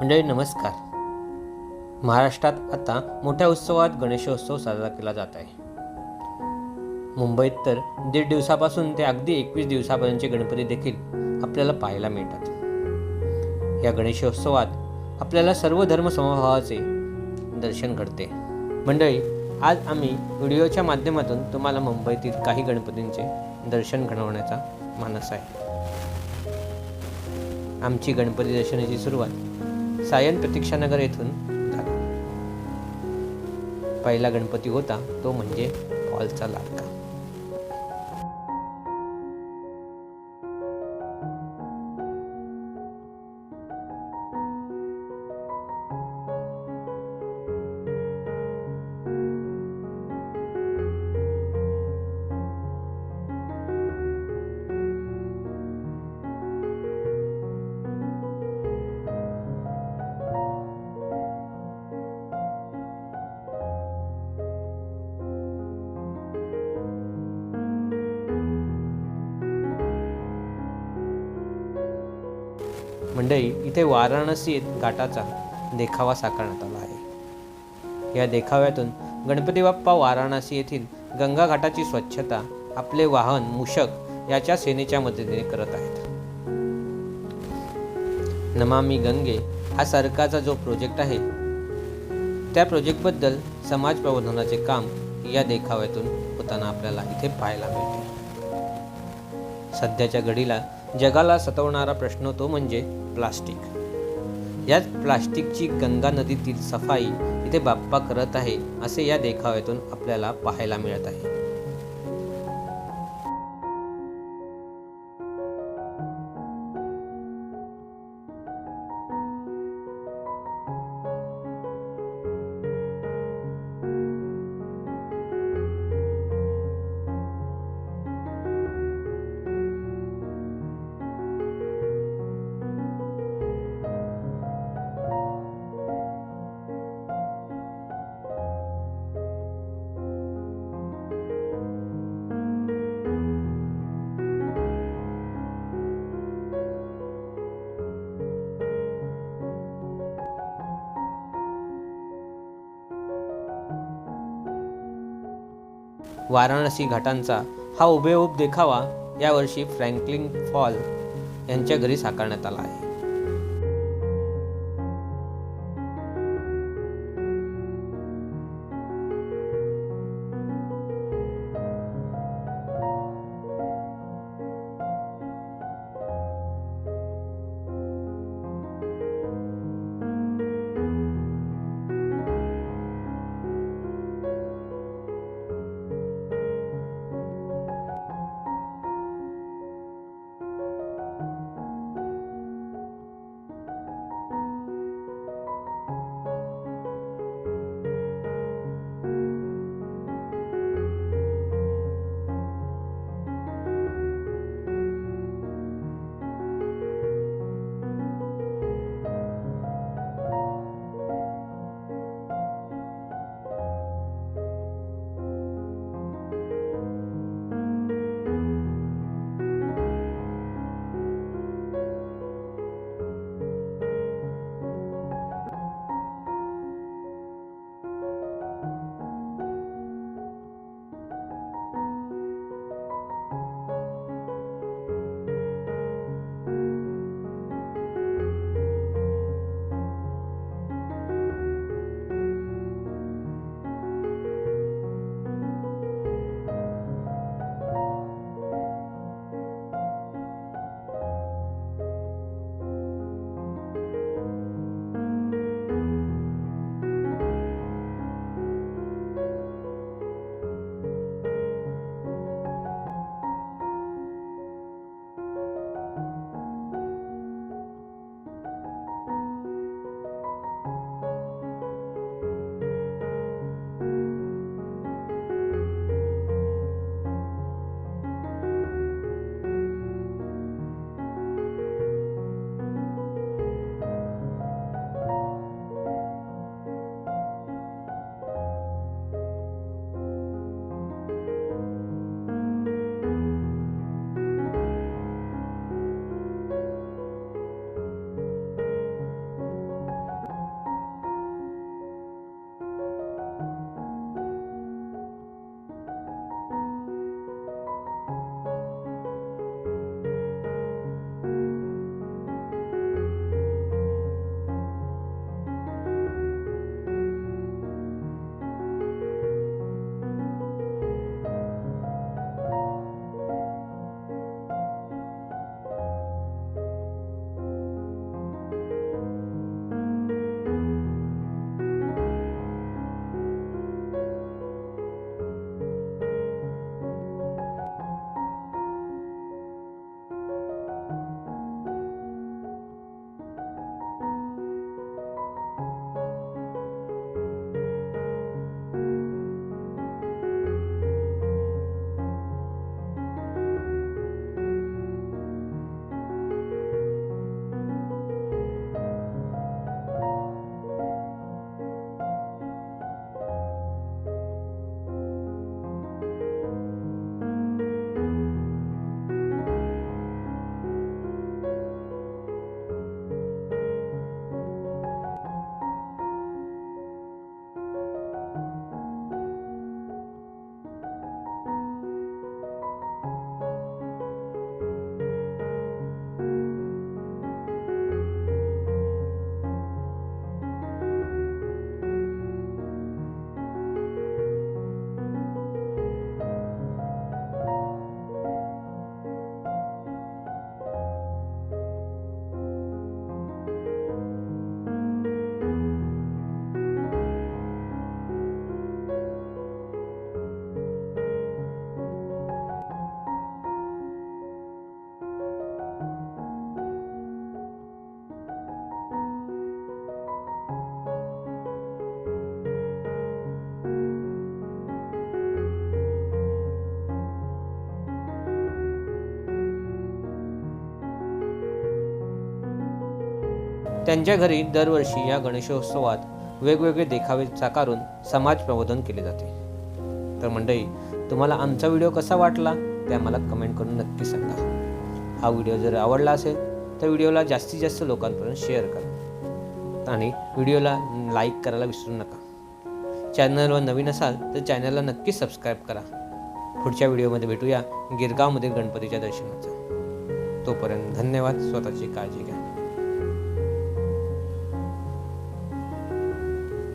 मंडळी नमस्कार. महाराष्ट्रात आता मोठ्या उत्सवात गणेशोत्सव साजरा केला जात आहे. मुंबईत तर दीड दिवसापासून ते अगदी एकवीस दिवसापर्यंतचे गणपती देखील आपल्याला पाहायला मिळतात. या गणेशोत्सवात आपल्याला सर्व धर्म समभावाचे दर्शन घडते. मंडळी आज आम्ही व्हिडिओच्या माध्यमातून तुम्हाला मुंबईतील काही गणपतींचे दर्शन घडवण्याचा मानस आहे. आमची गणपती दर्शनाची सुरुवात सायन प्रतीक्षानगर येथून झाला. पहिला गणपती होता तो म्हणजे हॉलचा लाडका. मंडळी इथे वाराणसी घाटाचा देखावा साकारण्यात आला आहे. या देखाव्यातून गणपती बाप्पा वाराणसी येथील गंगा घाटाची स्वच्छता आपले वाहन मूषक याच्या सेनेच्या मदतीने करत आहेत. नमामी गंगे हा सरकारचा जो प्रोजेक्ट आहे त्या प्रोजेक्टबद्दल समाज प्रबोधनाचे काम या देखाव्यातून होताना आपल्याला इथे पाहायला मिळते. सध्याच्या घडीला जगाला सतवणारा प्रश्न तो म्हणजे प्लास्टिक. याच प्लास्टिकची गंगा नदीतील सफाई इथे बाप्पा करत आहे असे या देखाव्यातून आपल्याला पाहायला मिळत आहे. वाराणसी घाटांचा हा उभेउभ देखावा यावर्षी फ्रँकलिन फॉल यांच्या घरी साकारण्यात आला आहे. त्यांच्या घरी दरवर्षी या गणेशोत्सवात वेगवेगळे देखावे साकारून समाज प्रबोधन केले जाते. तर मंडळी तुम्हाला आमचा व्हिडिओ कसा वाटला ते आम्हाला कमेंट करून नक्की सांगा. हा व्हिडिओ जर आवडला असेल तर व्हिडिओला जास्तीत जास्त लोकांपर्यंत शेअर करा. आणि व्हिडिओला लाईक करायला विसरू नका. चॅनलवर नवीन असाल तर चॅनलला नक्की सबस्क्राईब करा. पुढच्या व्हिडिओमध्ये भेटूया गिरगावमधील गणपतीच्या दर्शनाचा. तोपर्यंत धन्यवाद स्वतःची काळजी घ्या.